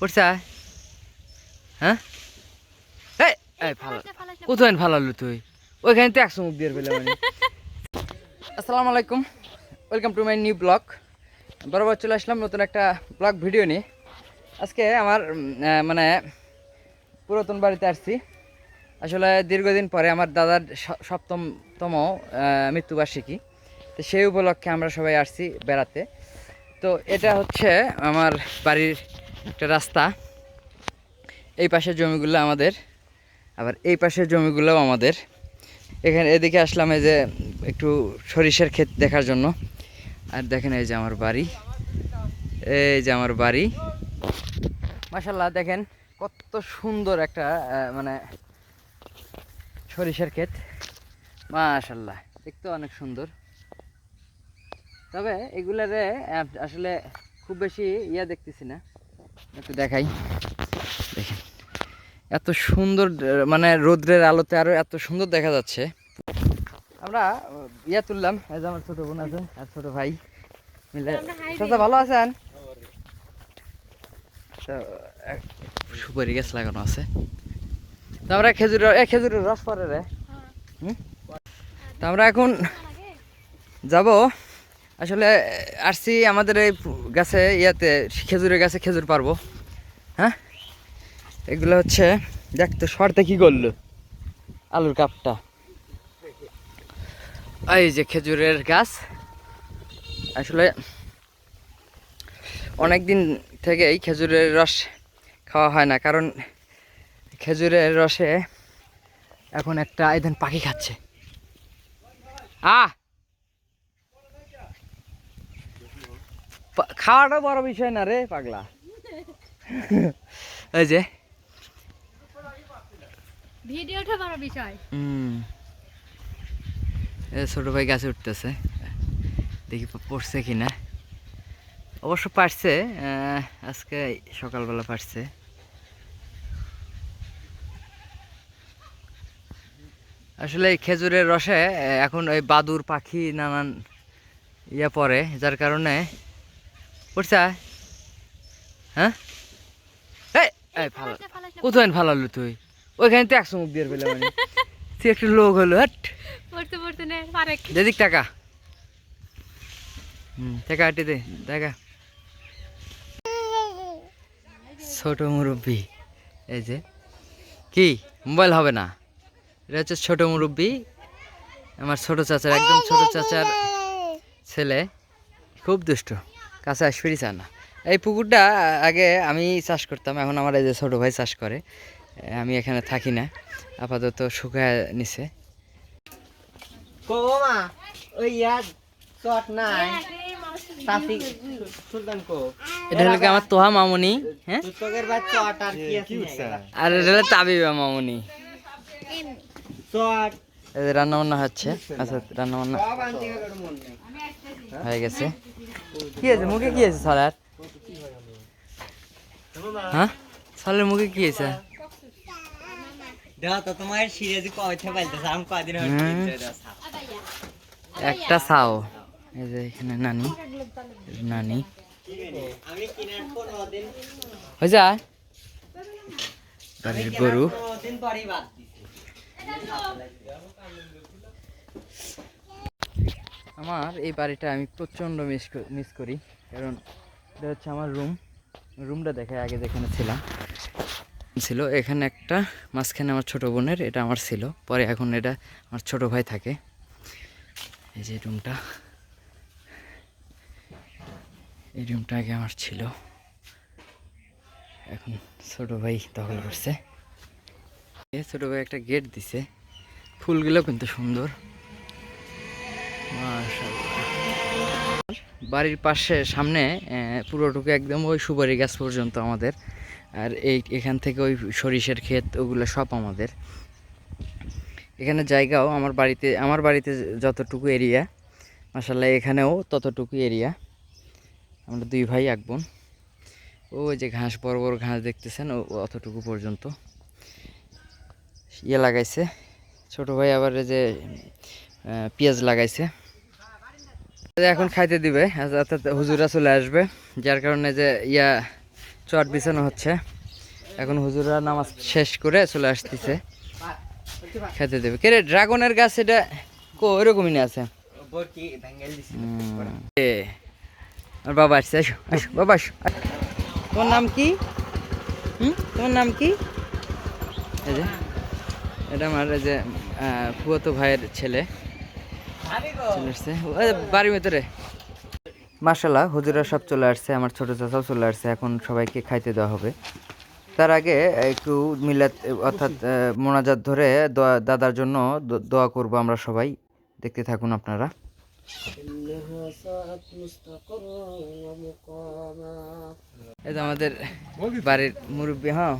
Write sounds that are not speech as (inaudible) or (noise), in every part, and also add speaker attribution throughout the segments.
Speaker 1: পড়ছা? হ্যাঁ? এই ফালা কোথায় ফালালু তুই। ওইখানে তো একশো মুখ দিয়ে পেলে মানে আসসালামু আলাইকুম। Welcome to my new blog বরাবর চলে আসলাম নতুন একটা ব্লগ ভিডিও নিয়ে। আজকে আমার মানে পুরাতন বাড়িতে আসছি। আসলে দীর্ঘদিন পরে আমার দাদার সপ্তমতম মৃত্যুবার্ষিকী। তো সেই উপলক্ষে আমরা সবাই আসছি বেড়াতে। তো এটা হচ্ছে আমার বাড়ির একটা রাস্তা। এই পাশের জমিগুলো আমাদের, আবার এই পাশের জমিগুলোও আমাদের। এখানে এদিকে আসলাম এই যে একটু সরিষার ক্ষেত দেখার জন্য। আর দেখেন এই যে আমার বাড়ি। এই যে আমার বাড়ি। মাসাল্লাহ দেখেন কত সুন্দর একটা মানে সরিষার ক্ষেত। মাশাল্লাহ দেখতে অনেক সুন্দর। তবে এগুলারে আসলে খুব বেশি ইয়া দেখতেছি না। একটু দেখাই। দেখেন। এত সুন্দর মানে রোদ্রের আলোতে আরও এত সুন্দর দেখা যাচ্ছে। আমরা ইয়া তুললাম। এই যে আমার ছোট বোন আছে আর ছোট ভাই মিলে। চাচা ভালো আছেন? তো সুপারি গাছ লাগানো আছে। তো আমরা খেজুর এ খেজুরের রস পরে রে। হুম? তো আমরা এখন যাব। আসলে আসছি আমাদের এই গাছে ইয়াতে খেজুরের গাছে খেজুর পারব। হ্যাঁ? এগুলো হচ্ছে, দেখ তো শর্তে কি করল? আলুর কাপটা। এই যে খেজুরের গাছ। আসলে অনেক দিন থেকেই খেজুরের রস খাওয়া হয় না, কারণ খেজুরের রসে এখন একটা এদিন পাখি খাচ্ছে। আ খাওয়াটা বড় বিষয় না রে পাগলা। (laughs) এই যে।
Speaker 2: ভিডিওটা বড় বিষয়।
Speaker 1: হুম। এ ছোট ভাই গাছে উঠতেছে। দেখি পড়ছে কিনা। অবশ্য পারছে আহ, আজকে সকালবেলা পারছে। আসলে এই খেজুরের রসে এখন ওই বাদুর পাখি নানান ইয়ে পড়ে যার কারণে পড়ছে হ্যাঁ? এই, ফালা কোথায় ফালালু তুই? ওইখানে তো একশো মুখ দিয়ে পেলে মানে তুই একটু লোক হলো হাট।
Speaker 2: পড়তে পড়তে নে পারে
Speaker 1: দেদিক টাকা। হুম টাকা হাঁটি দে দেখা ছোট মুরব্বি। এই যে কি? মোবাইল হবে না। এটা হচ্ছে ছোট মুরব্বি আমার ছোট চাচার একদম ছোট চাচার ছেলে। খুব দুষ্ট। কাছে আসবেরই চায় না এই পুকুরটা আগে আমি চাষ করতাম এখন আমার এই যে ছোটো ভাই চাষ করে আমি এখানে থাকি না আপাতত শুকায় নিছে। আমার তোহা মামুনি? হ্যাঁ?
Speaker 3: আর
Speaker 1: এটা হলো তাবিবা মামুনি।
Speaker 3: চট
Speaker 1: এই রান্না বান্না হচ্ছে। আচ্ছা রান্না বান্না হয়ে গেছে। কি আছে মুখে কি আছে সালার? হ্যাঁ? সালের মুখে কি আছে
Speaker 3: হয়ে।
Speaker 1: একটা সাও এই যে এখানে নানি। নানি। হয়ে যায়? গরু
Speaker 3: পনেরো দিন পরেই বাদ দিছি
Speaker 1: আমার এই বাড়িটা আমি প্রচণ্ড মিস মিস করি। কারণ এটা হচ্ছে আমার রুম রুমটা দেখে আগে যেখানে ছিলাম, ছিল এখানে একটা, মাঝখানে আমার ছোট বোনের, এটা আমার ছিল। পরে এখন এটা আমার ছোট ভাই থাকে। এই যে রুমটা এই রুমটা আগে আমার ছিল। এখন ছোট ভাই দখল করছে। ছোট ভাই একটা গেট দিছে। ফুলগুলো কিন্তু সুন্দর। বাড়ির পাশে, সামনে পুরোটুকু একদম ওই সুপারি গাছ পর্যন্ত আমাদের। আর এই, এখান থেকে ওই সরিষার ক্ষেত, ওগুলো সব আমাদের। এখানে জায়গাও আমার বাড়িতে আমার বাড়িতে যতটুকু এরিয়া মাসাল্লাহ এখানেও ততটুকু এরিয়া আমরা দুই ভাই, এক বোন। ওই যে ঘাস, বড় বড় ঘাস দেখতেছেন, ও, অতটুকু পর্যন্ত। ইয়ে লাগাইছে। ছোট ভাই আবার যে পেঁয়াজ লাগাইছে। এখন খাইতে দিবে অর্থাৎ হুজুরা চলে আসবে। যার কারণে যে ইয়া চট বিছানো হচ্ছে। এখন হুজুরা নামাজ শেষ করে চলে আসতেছে। খেতে দেবে। কে ড্রাগনের গাছ এটা কো, এরকমই না আছে? বাবা আসছে, আসো আসো, বাবা আসো তোমার নাম কি? তোমার নাম কি? এটা আমার যে ফুয়াতো ভাইয়ের ছেলে। চলে আসছে। বাড়ির ভেতরে। মার্শাল্লাহ হুজুরা সব চলে আসছে আমার ছোট চাচাও চলে আসছে এখন সবাইকে খাইতে দেওয়া হবে। তার আগে একটু মিলাত অর্থাৎ মোনাজাত ধরে দাদার জন্য দোয়া করব আমরা সবাই। দেখতে থাকুন আপনারা। এই আমাদের বাড়ির মুরব্বী হ্যাঁ?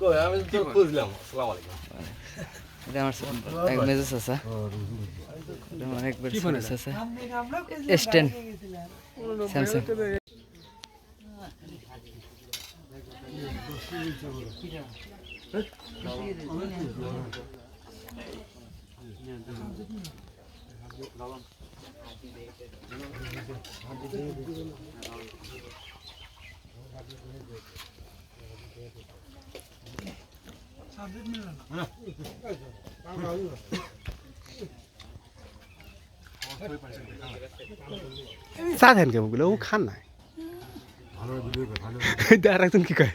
Speaker 1: উননব্বই হাজার এটা আমার এক মেজো চাচা এটা আমার একবার ছোট এস টেন। স্যামসাং।
Speaker 4: চা দেন কেমনগুলো ও খান নাই। আর একজন কি কয়?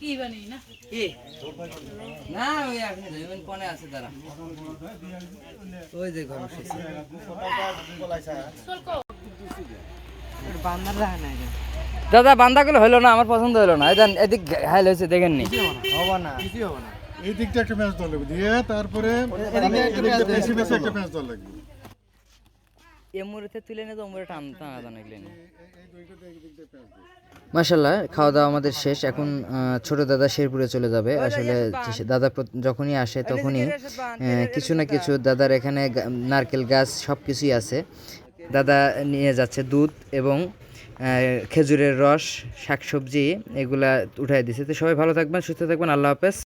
Speaker 2: কি বানি না?
Speaker 1: কি? না ওই আপনি ধরবেন কোনে আছে তারা। ওই যে ঘর বসেছে দাদা বান্দাগুলো হলো না আমার পছন্দ হলো না। এদিন এদিক হাইল হয়েছে দেখেননি
Speaker 3: হব না।
Speaker 5: এই দিকটা একটা ম্যাচ দল লাগবে। দিয়ে তারপরে বেশি বেশি একটা ম্যাচ দল লাগবে।
Speaker 1: এমুরেতে তুলে নিয়ে তো ওমরে টান টানা টানা এগুলো মাসাল্লাহ খাওয়া দাওয়া আমাদের শেষ। এখন ছোট দাদা শেরপুরে চলে যাবে। আসলে দাদা যখনই আসে তখনই কিছু না কিছু দাদার এখানে নারকেল গাছ সব কিছুই আছে। দাদা নিয়ে যাচ্ছে দুধ এবং খেজুরের রস শাকসবজি এগুলা উঠাই দিছে। তো সবাই ভালো থাকবেন সুস্থ থাকবেন। আল্লাহ হাফেজ।